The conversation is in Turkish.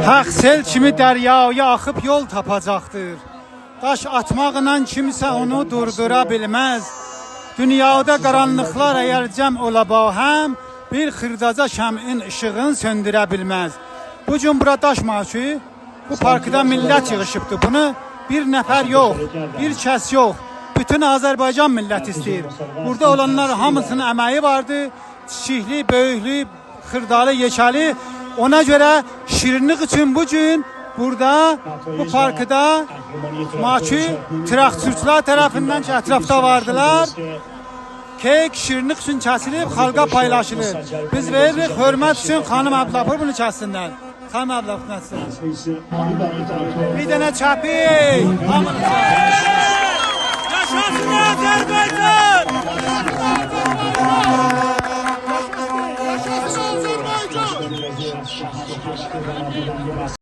Haq sel kimi dəryaya axıb yol tapacaqdır. Daş atmaqla kimsə onu durdura bilməz. Dünyada qaranlıqlar əgər cəm ola bahəm, bir xırdaca şəmin işığın söndürə bilməz. Bu gün bura daş maçı, bu parkda millət yığışıbdı. Bunu bir nəfər yox, bir kəs yox. Bütün Azərbaycan millət istəyir. Burada olanlar hamısının əməyi vardı. Çiçikli, böyüklü, xırdalı, yekəli. Ona görə şirinlik üçün bu gün burada bu parkda maçı traktörçülər tərəfindən ki, ətrafda vardılar. Kek şirinlik üçün kəsilib xalqa paylaşılır. Biz veririk hörmət üçün xanım Abdullah bunu kəssinlər. Xanım Abdullah kəssin. Bir çəpi. Hamınız. Yaşasın Azerbaycan!